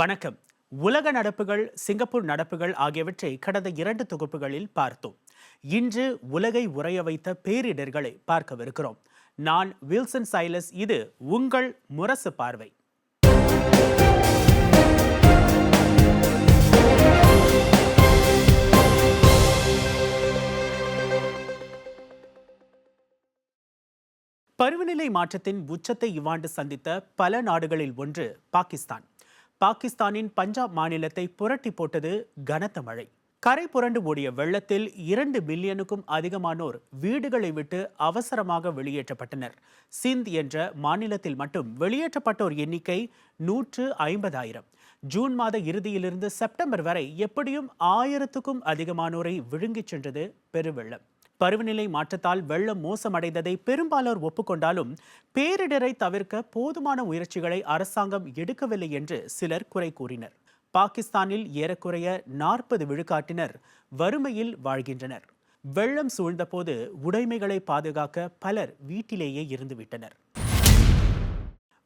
வணக்கம். உலக நடப்புகள் சிங்கப்பூர் நடப்புகள் ஆகியவற்றை கடந்த இரண்டு தொகுப்புகளில் பார்த்தோம். இன்று உலகை உறைய வைத்த பேரிடர்களை பார்க்கவிருக்கிறோம். நான் வில்சன் சைலஸ் இது உங்கள் முரசு பார்வை. பருவநிலை மாற்றத்தின் உச்சத்தை இவ்வாண்டு சந்தித்த பல நாடுகளில் ஒன்று பாகிஸ்தான். பாகிஸ்தானின் பஞ்சாப் மாநிலத்தை புரட்டி போட்டது கனத்த மழை. கரை புரண்டு ஓடிய வெள்ளத்தில் இரண்டு பில்லியனுக்கும் அதிகமானோர் வீடுகளை விட்டு அவசரமாக வெளியேற்றப்பட்டனர். சிந்த் என்ற மாநிலத்தில் மட்டும் வெளியேற்றப்பட்டோர் எண்ணிக்கை நூற்று ஐம்பதாயிரம். ஜூன் மாத இறுதியிலிருந்து செப்டம்பர் வரை எப்படியும் ஆயிரத்துக்கும் அதிகமானோரை விழுங்கிச் சென்றது பெருவெள்ளம். பருவநிலை மாற்றத்தால் வெள்ளம் மோசமடைந்ததை பெரும்பாலோர் ஒப்புக்கொண்டாலும் பேரிடரை தவிர்க்க போதுமான முயற்சிகளை அரசாங்கம் எடுக்கவில்லை என்று சிலர் குறை கூறினர். பாகிஸ்தானில் ஏறக்குறைய நாற்பது விழுக்காட்டினர் வறுமையில் வாழ்கின்றனர். வெள்ளம் சூழ்ந்தபோது உடைமைகளை பாதுகாக்க பலர் வீட்டிலேயே இருந்துவிட்டனர்.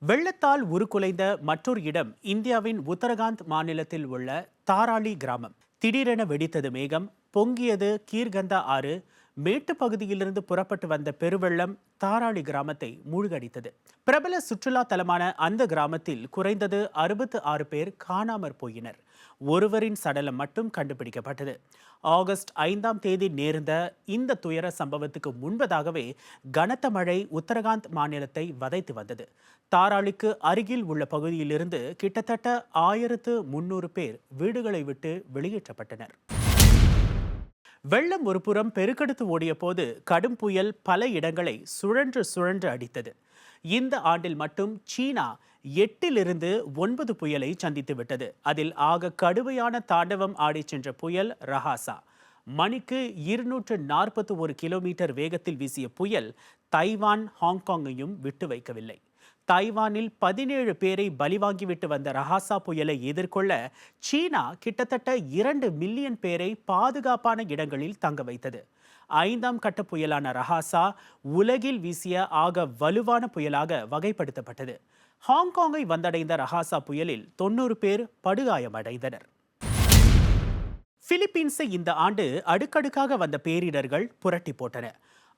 வெள்ளத்தால் உருக்குலைந்த மற்றொரு இடம் இந்தியாவின் உத்தரகாண்ட் மாநிலத்தில் உள்ள தாராளி கிராமம். திடீரென வெடித்தது மேகம் பொங்கியது கீர்கந்தா ஆறு மேட்டுப் பகுதியிலிருந்து புறப்பட்டு வந்த பெருவெள்ளம் தாராளி கிராமத்தை மூழ்கடித்தது. பிரபல சுற்றுலா தலமான அந்த கிராமத்தில் குறைந்தது அறுபத்து ஆறு பேர் காணாமற் போயினர். ஒருவரின் சடலம் மட்டும் கண்டுபிடிக்கப்பட்டது. ஆகஸ்ட் ஐந்தாம் தேதி நேர்ந்த இந்த துயர சம்பவத்துக்கு முன்பதாகவே கனத்த மழை உத்தரகாண்ட் மாநிலத்தை வதைத்து வந்தது. தாராளிக்கு அருகில் உள்ள பகுதியிலிருந்து கிட்டத்தட்ட ஆயிரத்து முன்னூறு பேர் வீடுகளை விட்டு வெளியேற்றப்பட்டனர். வெள்ளம் ஒருபுறம் பெருக்கெடுத்து ஓடிய போது கடும் புயல் பல இடங்களை சுழன்று சுழன்று அடித்தது. இந்த ஆண்டில் மட்டும் சீனா எட்டிலிருந்து ஒன்பது புயலை சந்தித்து விட்டது. அதில் ஆக கடுமையான தாண்டவம் ஆடிச் சென்ற புயல் ரஹாசா. மணிக்கு இருநூற்று நாற்பத்தி ஒரு கிலோமீட்டர் வேகத்தில் வீசிய புயல் தைவான் ஹாங்காங்கையும் விட்டு வைக்கவில்லை. தைவானில் பதினேழு பேரை பலிவாங்கிவிட்டு வந்த ரஹாசா புயலை எதிர்கொள்ள சீனா கிட்டத்தட்ட இரண்டு மில்லியன் பேரை பாதுகாப்பான இடங்களில் தங்க வைத்தது. ஐந்தாம் கட்ட புயலான ரஹாசா உலகில் வீசிய ஆக வலுவான புயலாக வகைப்படுத்தப்பட்டது. ஹாங்காங்கை வந்தடைந்த ரஹாசா புயலில் தொண்ணூறு பேர் படுகாயமடைந்தனர். பிலிப்பீன்ஸை இந்த ஆண்டு அடுக்கடுக்காக வந்த பேரிடர்கள் புரட்டி போட்டன.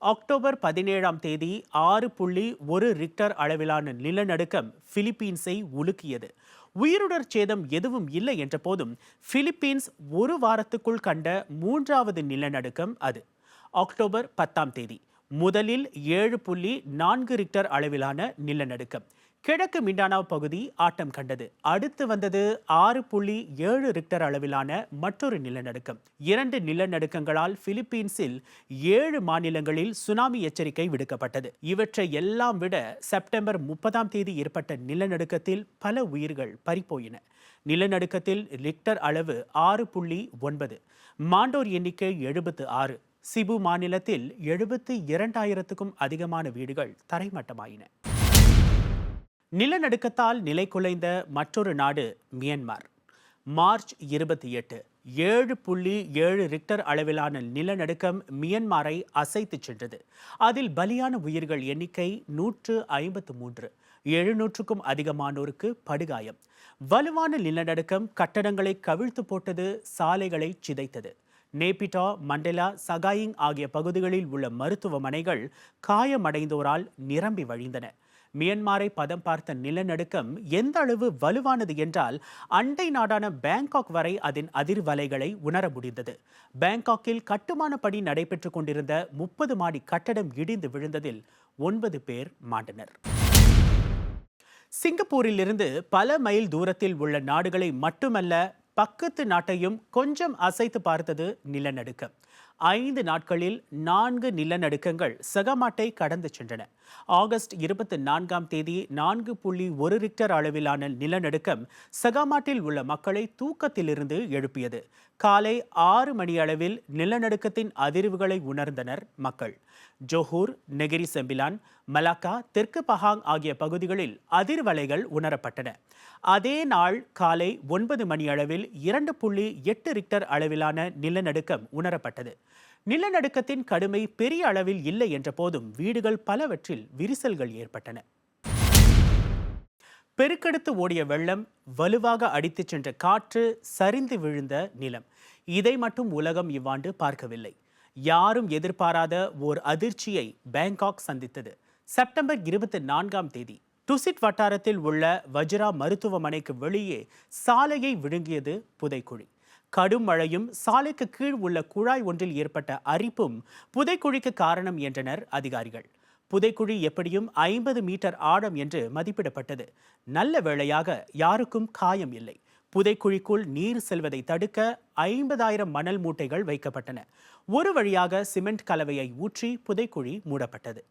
அக்டோபர் பதினேழாம் தேதி ஆறு புள்ளி ஒரு ரிக்டர் அளவிலான நிலநடுக்கம் பிலிப்பீன்ஸை உலுக்கியது. உயிருடர் சேதம் எதுவும் இல்லை என்ற போதும் பிலிப்பீன்ஸ் ஒரு வாரத்துக்குள் கண்ட மூன்றாவது நிலநடுக்கம் அது. அக்டோபர் பத்தாம் தேதி முதலில் ஏழு புள்ளி நான்கு ரிக்டர் அளவிலான நிலநடுக்கம். கிழக்கு மிண்டானாவ் பகுதி ஆட்டம் கண்டது. அடுத்து வந்தது ஆறு புள்ளி ஏழு ரிக்டர் அளவிலான மற்றொரு நிலநடுக்கம். இரண்டு நிலநடுக்கங்களால் பிலிப்பீன்ஸில் ஏழு மாநிலங்களில் சுனாமி எச்சரிக்கை விடுக்கப்பட்டது. இவற்றை எல்லாம் விட செப்டம்பர் முப்பதாம் தேதி ஏற்பட்ட நிலநடுக்கத்தில் பல உயிர்கள் பறிப்போயின நிலநடுக்கத்தில் ரிக்டர் அளவு ஆறு புள்ளி ஒன்பது மாண்டோர் எண்ணிக்கை எழுபத்து ஆறு சிபு மாநிலத்தில் எழுபத்து இரண்டாயிரத்துக்கும் அதிகமான வீடுகள் தரைமட்டமாயின. நிலநடுக்கத்தால் நிலை குலைந்த மற்றொரு நாடு மியன்மார். மார்ச் இருபத்தி எட்டு ஏழு புள்ளி ஏழு ரிக்டர் அளவிலான நிலநடுக்கம் மியன்மாரை அசைத்துச் சென்றது. அதில் பலியான உயிர்கள் எண்ணிக்கை நூற்று ஐம்பத்து மூன்று எழுநூற்றுக்கும் அதிகமானோருக்கு படுகாயம். வலுவான நிலநடுக்கம் கட்டடங்களை கவிழ்த்து போட்டது சாலைகளை சிதைத்தது. நேபிட்டா மண்டெலா சகாயிங் ஆகிய பகுதிகளில் உள்ள மருத்துவமனைகள் காயமடைந்தோரால் நிரம்பி வழிந்தன. மியன்மாரை பதம் பார்த்த நிலநடுக்கம் எந்த அளவு வலுவானது என்றால் அண்டை நாடான பேங்காக் வரை அதன் அதிர்வலைகளை உணர முடிந்தது. பேங்காக்கில் கட்டுமான பணி நடைபெற்றுக் கொண்டிருந்த முப்பது மாடி கட்டடம் இடிந்து விழுந்ததில் ஒன்பது பேர் மாண்டனர். சிங்கப்பூரிலிருந்து பல மைல் தூரத்தில் உள்ள நாடுகளை மட்டுமல்ல பக்கத்து நாட்டையும் கொஞ்சம் அசைத்து பார்த்தது நிலநடுக்கம். ஐந்து நாட்களில் நான்கு நிலநடுக்கங்கள் சகமாட்டை கடந்து சென்றன. ஆகஸ்ட் இருபத்தி நான்காம் தேதி நான்கு புள்ளி ஒரு ரிக்டர் அளவிலான நிலநடுக்கம் சகாமாட்டில் உள்ள மக்களை தூக்கத்திலிருந்து எழுப்பியது. காலை ஆறு மணி அளவில் நிலநடுக்கத்தின் அதிர்வுகளை உணர்ந்தனர் மக்கள். ஜோஹூர் நெகிரி செம்பிலான் மலாக்கா தெற்கு பஹாங் ஆகிய பகுதிகளில் அதிர்வலைகள் உணரப்பட்டன. அதே நாள் காலை ஒன்பது மணி அளவில் இரண்டு புள்ளி எட்டு ரிக்டர் அளவிலான நிலநடுக்கம் உணரப்பட்டது. நிலநடுக்கத்தின் கடுமை பெரிய அளவில் இல்லை என்ற போதும் வீடுகள் பலவற்றில் விரிசல்கள் ஏற்பட்டன. பெருக்கெடுத்து ஓடிய வெள்ளம் வலுவாக அடித்துச் சென்ற காற்று சரிந்து விழுந்த நிலம். இதை மட்டும் உலகம் இவ்வாண்டு பார்க்கவில்லை. யாரும் எதிர்பாராத ஓர் அதிர்ச்சியை பேங்காக் சந்தித்தது. செப்டம்பர் இருபத்தி நான்காம் தேதி டுசிட் வட்டாரத்தில் உள்ள வஜ்ரா மருத்துவமனைக்கு வெளியே சாலையை விழுங்கியது புதைக்குழி கடும் மழையும் சாலைக்கு கீழ் உள்ள குழாய் ஒன்றில் ஏற்பட்ட அரிப்பும் புதைக்குழிக்கு காரணம் என்றனர் அதிகாரிகள். புதைக்குழி எப்படியும் ஐம்பது மீட்டர் ஆழம் என்று மதிப்பிடப்பட்டது. நல்ல வேளையாக யாருக்கும் காயம் இல்லை. புதைக்குழிக்குள் நீர் செல்வதை தடுக்க ஐம்பதாயிரம் மணல் மூட்டைகள் வைக்கப்பட்டன. ஒரு வழியாக சிமெண்ட் கலவையை ஊற்றி புதைக்குழி மூடப்பட்டது.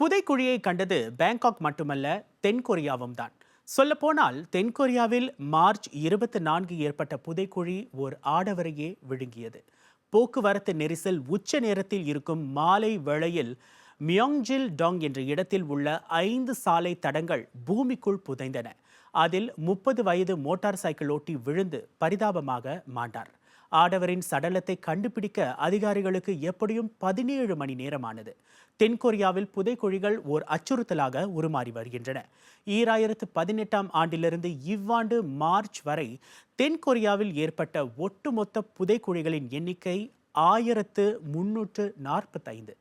புதைக்குழியை கண்டது பேங்காக் மட்டுமல்ல தென்கொரியாவும் தான் சொல்லப்போனால் தென்கொரியாவில் மார்ச் இருபத்தி நான்கு ஏற்பட்ட புதைக்குழி ஓர் ஆடவரையே விழுங்கியது. போக்குவரத்து நெரிசல் உச்ச நேரத்தில் இருக்கும் மாலை வேளையில் மியோங்ஜில் டாங் என்ற இடத்தில் உள்ள ஐந்து சாலை தடங்கள் பூமிக்குள் புதைந்தன. அதில் முப்பது வயது மோட்டார் சைக்கிள் ஓட்டி விழுந்து பரிதாபமாக மாண்டார். ஆடவரின் சடலத்தை கண்டுபிடிக்க அதிகாரிகளுக்கு எப்படியும் பதினேழு மணி நேரமானது. தென்கொரியாவில் புதைக்குழிகள் ஓர் அச்சுறுத்தலாக உருமாறி வருகின்றன. ஈராயிரத்து பதினெட்டாம் ஆண்டிலிருந்து இவ்வாண்டு மார்ச் வரை தென்கொரியாவில் ஏற்பட்ட ஒட்டுமொத்த புதைக்குழிகளின் எண்ணிக்கை ஆயிரத்து முன்னூற்று நாற்பத்தைந்து.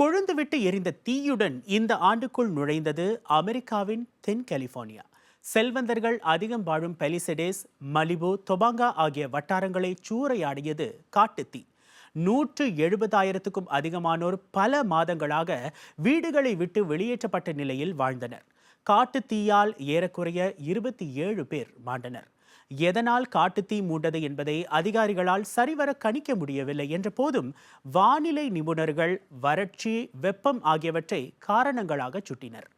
கொழுந்துவிட்டு எரிந்த தீயுடன் இந்த ஆண்டுக்குள் நுழைந்தது அமெரிக்காவின் தென் கலிபோர்னியா. செல்வந்தர்கள் அதிகம் வாழும் பெலிசெடேஸ் மலிபு தொபாங்கா ஆகிய வட்டாரங்களை சூறையாடியது காட்டுத்தீ. நூற்று எழுபதாயிரத்துக்கும் அதிகமானோர் பல மாதங்களாக வீடுகளை விட்டு வெளியேற்றப்பட்ட நிலையில் வாழ்ந்தனர். காட்டுத்தீயால் ஏறக்குறைய இருபத்தி ஏழு பேர் மாண்டனர். எதனால் காட்டுத்தீ மூண்டது என்பதை அதிகாரிகளால் சரிவர கணிக்க முடியவில்லை என்ற போதும் வானிலை நிபுணர்கள் வறட்சி வெப்பம் ஆகியவற்றை காரணங்களாக சுட்டினர்.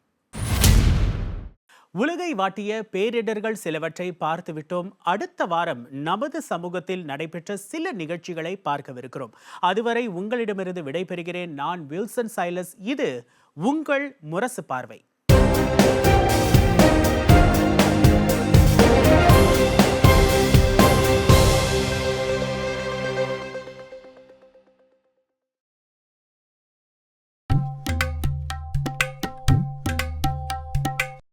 உலகை வாட்டிய பேரிடர்கள் சிலவற்றை பார்த்துவிட்டோம். அடுத்த வாரம் நமது சமூகத்தில் நடைபெற்ற சில நிகழ்ச்சிகளை பார்க்கவிருக்கிறோம். அதுவரை உங்களிடமிருந்து விடைபெறுகிறேன். நான் வில்சன் சைலஸ். இது உங்கள் முரசு பார்வை.